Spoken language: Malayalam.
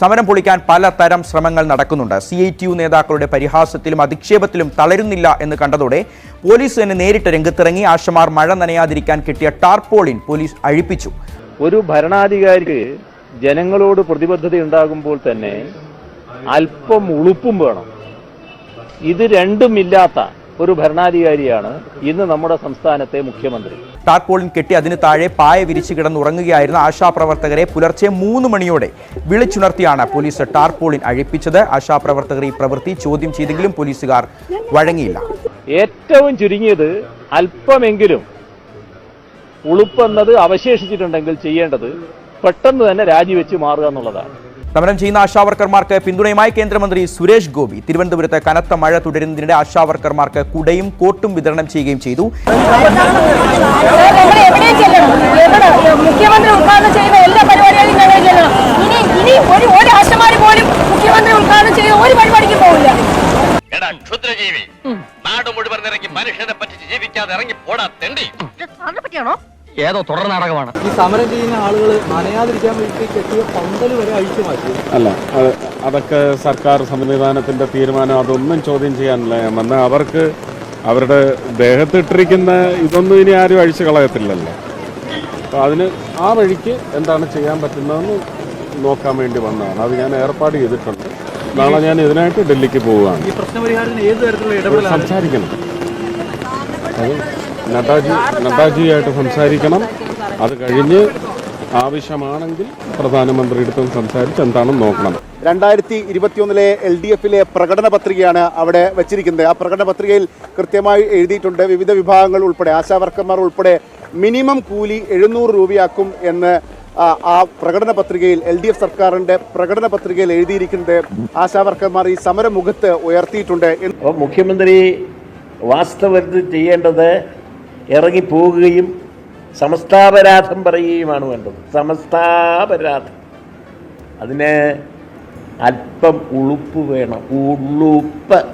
സമരം പൊളിക്കാൻ പലതരം ശ്രമങ്ങൾ നടക്കുന്നുണ്ട്. സി ഐ ടി യു നേതാക്കളുടെ പരിഹാസത്തിലും അധിക്ഷേപത്തിലും തളരുന്നില്ല എന്ന് കണ്ടതോടെ പോലീസ് തന്നെ നേരിട്ട് രംഗത്തിറങ്ങി. ആശമാർ മഴ നനയാതിരിക്കാൻ കിട്ടിയ ടാർപോളിൻ പോലീസ് അഴിപ്പിച്ചു. ഒരു ഭരണാധികാരിക്ക് ജനങ്ങളോട് പ്രതിബദ്ധത ഉണ്ടാകുമ്പോൾ തന്നെ അല്പം ഉളുപ്പും വേണം. ഇത് രണ്ടുമില്ലാത്ത ഒരു ഭരണാധികാരിയാണ് ഇന്ന് നമ്മുടെ സംസ്ഥാനത്തെ മുഖ്യമന്ത്രി. ടാർപോളിൻ കെട്ടി അതിന് താഴെ പായ വിരിച്ച് കിടന്നുറങ്ങുകയായിരുന്ന ആശാപ്രവർത്തകരെ പുലർച്ചെ മൂന്ന് മണിയോടെ വിളിച്ചുണർത്തിയാണ് പോലീസ് ടാർപോളിൻ അഴിപ്പിച്ചത്. ആശാപ്രവർത്തകർ ഈ പ്രവൃത്തി ചോദ്യം ചെയ്തെങ്കിലും പോലീസുകാർ വഴങ്ങിയില്ല. ഏറ്റവും ചുരുങ്ങിയത് അല്പമെങ്കിലും ഉളുപ്പെന്നത് അവശേഷിച്ചിട്ടുണ്ടെങ്കിൽ ചെയ്യേണ്ടത് പെട്ടെന്ന് തന്നെ രാജിവെച്ച് മാറുക എന്നുള്ളതാണ്. സമരം ചെയ്യുന്ന ആശാവർക്കർമാർക്ക് പിന്തുണയുമായി കേന്ദ്രമന്ത്രി സുരേഷ് ഗോപി. തിരുവനന്തപുരത്ത് കനത്ത മഴ തുടരുന്നതിനിടെ ആശാവർക്കർമാർക്ക് കുടയും കോട്ടും വിതരണം ചെയ്യുകയും ചെയ്തു. മുഖ്യമന്ത്രി ഉദ്ഘാടനം ചെയ്യുന്ന എല്ലാ പരിപാടികളും ഞങ്ങൾ ചെല്ലണം. ഇനി ഇനി ഒരു ഒരു ആശമാര് പോലും മുഖ്യമന്ത്രി ഉദ്ഘാടനം ഒരു പരിപാടിക്ക് പോവില്ല. എടാ ക്ഷുദ്രജീവി. നാട് മുഴുവൻ ഇറങ്ങി മനുഷ്യനെ പറ്റി ജീവിക്കാതെ ഇറങ്ങി പോടാ തെണ്ടി. പറ്റിയാണോ? ഏതോ തുടർ നാടകമാണ്. ഈ സമരം ചെയ്യുന്ന ആളുകൾ നനയാതിരിക്കാൻ വേണ്ടി കെട്ടിയ പന്തൽ വരെ അഴിച്ചു മാറ്റി. അല്ല അതൊക്കെ സർക്കാർ സംവിധാനത്തിന്റെ തീരുമാനം. അതൊന്നും ചോദ്യം ചെയ്യാനില്ല. ഞാൻ വന്ന അവർക്ക് അവരുടെ ദേഹത്തിട്ടിരിക്കുന്ന ഇതൊന്നും ഇനി ആരും അഴിച്ചു കളയത്തില്ലല്ലോ. അപ്പോൾ അതിന് ആ വഴിക്ക് എന്താണ് ചെയ്യാൻ പറ്റുന്നതെന്ന് നോക്കാൻ വേണ്ടി വന്നതാണ്. അത് ഞാൻ ഏർപ്പാട് ചെയ്തിട്ടുണ്ട്. നാളെ ഞാൻ ഇതിനായിട്ട് ഡൽഹിക്ക് പോവുകയാണ്. ഈ പ്രശ്നപരിഹാരത്തിന് ഏത് തരത്തിലുള്ള ഇടപെടലാണ്? സംസാരിക്കണം. അത് നഡ്ഡാജി നഡ്ഡാജിയായിട്ട് സംസാരിക്കണം. അത് കഴിഞ്ഞ് ആവശ്യമാണെങ്കിൽ പ്രധാനമന്ത്രിയുടെ സംസാരിച്ച് എന്താണെന്ന് നോക്കണം. രണ്ടായിരത്തി ഇരുപത്തിയൊന്നിലെ എൽ ഡി എഫിലെ പ്രകടന പത്രികയാണ് അവിടെ വെച്ചിരിക്കുന്നത്. ആ പ്രകടന പത്രികയിൽ കൃത്യമായി എഴുതിയിട്ടുണ്ട് വിവിധ വിഭാഗങ്ങൾ ഉൾപ്പെടെ ആശാവർക്കർമാർ ഉൾപ്പെടെ മിനിമം കൂലി എഴുന്നൂറ് രൂപയാക്കും എന്ന് ആ, പ്രകടന പത്രികയിൽ എൽ ഡി എഫ് സർക്കാരിന്റെ പ്രകടന പത്രികയിൽ എഴുതിയിരിക്കുന്നത് ആശാവർക്കർമാർ ഈ സമരമുഖത്ത് ഉയർത്തിയിട്ടുണ്ട് എന്ന്. മുഖ്യമന്ത്രി വാസ്തവത്തിൽ ചെയ്യേണ്ടത് ഇറങ്ങിപ്പോവുകയും സമസ്താപരാധം പറയുകയുമാണ് വേണ്ടത്. സമസ്താപരാധം. അതിന് അല്പം ഉളുപ്പ് വേണം. ഉളുപ്പ്.